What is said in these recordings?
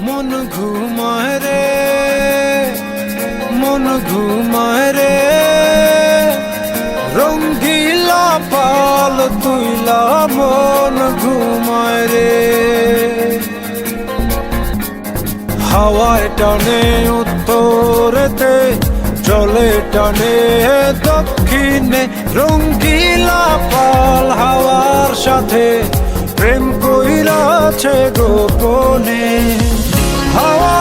মন ঘুমায় রে, মন ঘুমায় রে। রঙ্গিলা পাল তুইলা মন ঘুমারে হাওয়ায় হাওয়ার টানে উত্তরেতে চলে টানে দক্ষিণে। রঙ্গিলা পাল হাওয়ার সাথে, প্রেম কইরাছে গোপনে। হাওয়া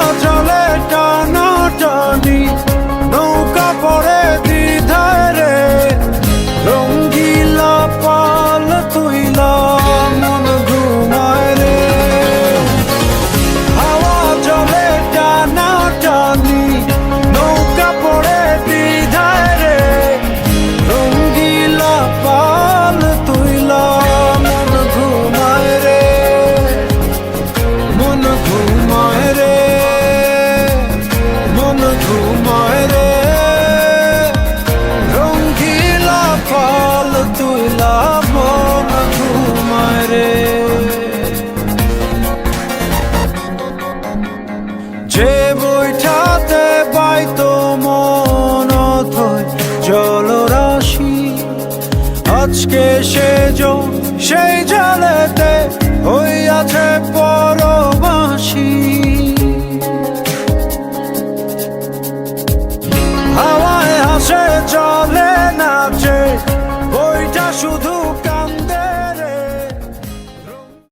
আজকে সে সেই জলেতে হইয়াছে পরবাসী